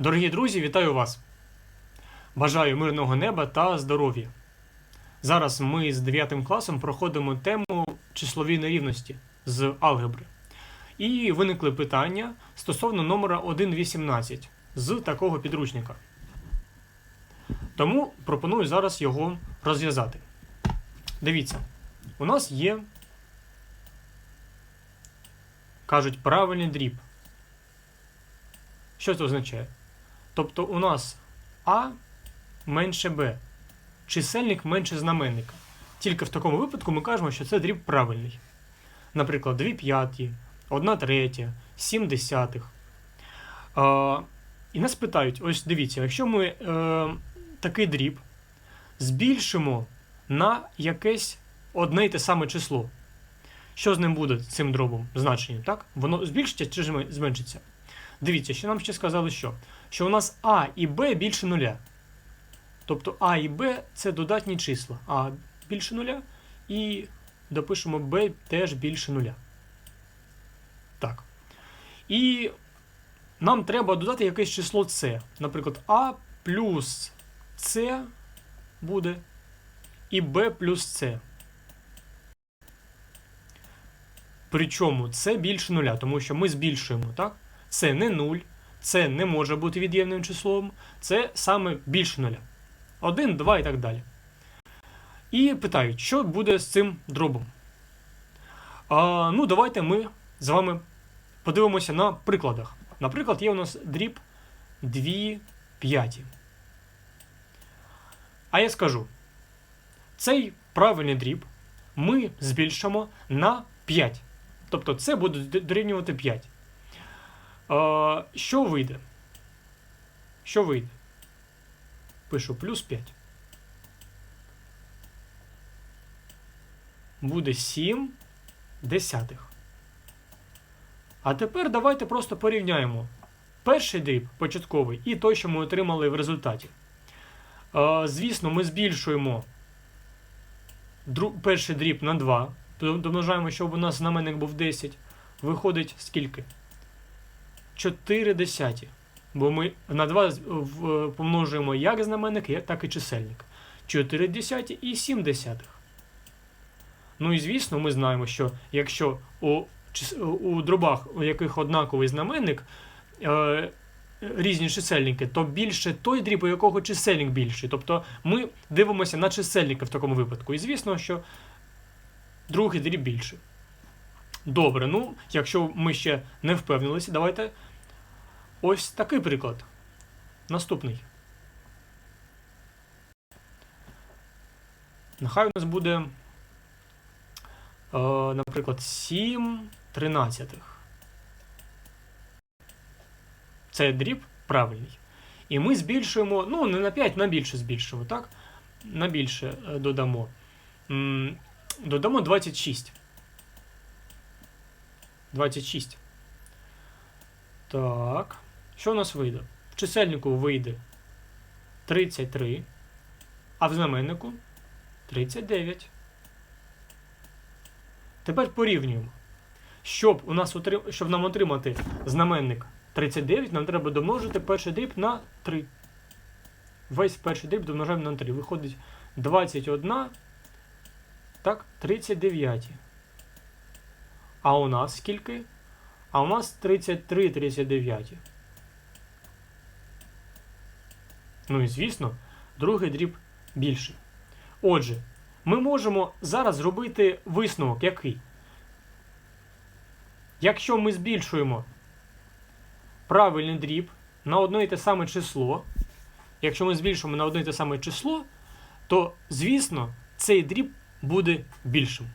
Дорогі друзі, вітаю вас! Бажаю мирного неба та здоров'я. Зараз ми з 9 класом проходимо тему числові нерівності з алгебри. І виникли питання стосовно номера 1.18 з такого підручника. Тому пропоную зараз його розв'язати. Дивіться, у нас є, кажуть, правильний дріб. Що це означає? Тобто у нас А менше Б. Чисельник менше знаменника. Тільки в такому випадку ми кажемо, що це дріб правильний. Наприклад, 2 п'яті, 1 третя, 7 десятих. А, і нас питають: ось дивіться, якщо ми е, такий дріб збільшимо на якесь одне й те саме число. Що з ним буде цим дробом значенням? Так? Воно збільшиться чи зменшиться? Дивіться, що нам ще сказали, що? Що у нас А і Б більше нуля. Тобто А і Б це додатні числа. А більше нуля і допишемо Б теж більше нуля. Так. І нам треба додати якесь число С. Наприклад, А плюс С буде і Б плюс С. Причому це більше нуля, тому що ми збільшуємо, так? Це не 0, це не може бути від'ємним числом, це саме більше нуля. 1, 2 і так далі. І питають, що буде з цим дробом. А, ну, давайте ми з вами подивимося на прикладах. Наприклад, є у нас дріб 2 п'яті. А я скажу, цей правильний дріб ми збільшимо на 5. Тобто це буде дорівнювати 5. А, що вийде? Що вийде? Пишу плюс 5. Буде 7 десятих. А тепер давайте просто порівняємо перший дріб початковий і той, що ми отримали в результаті. Звісно, ми збільшуємо перший дріб на 2. Домножаємо, щоб у нас знаменник був 10. Виходить скільки? 4 десяті. Бо ми на 2 помножуємо як знаменник, так і чисельник. 4 десяті і 7 десятих. Ну і звісно, ми знаємо, що якщо у у дробах, у яких однаковий знаменник, е, різні чисельники, то більше той дріб, у якого чисельник більший. Тобто ми дивимося на чисельника в такому випадку. І звісно, що другий дріб більший. Добре, ну, якщо ми ще не впевнилися, давайте ось такий приклад. Наступний. Нехай у нас буде, е, наприклад, 7 тринадцятих. Це дріб правильний. І ми збільшуємо, ну, не на 5, на більше збільшуємо, так? На більше е, додамо. Додамо 26. 26. Так. Що у нас вийде? В чисельнику вийде 33, а в знаменнику 39. Тепер порівнюємо. Щоб у нас отрим... щоб нам отримати знаменник 39, нам треба домножити перший дріб на 3. Весь перший дріб домножаємо на 3. Виходить 21, так, 39. А у нас скільки? А у нас 33 39. Ну і звісно, другий дріб більший. Отже, ми можемо зараз зробити висновок який? Якщо ми збільшуємо правильний дріб на одне і те саме число, якщо ми збільшуємо на одне і те саме число, то, звісно, цей дріб буде більшим.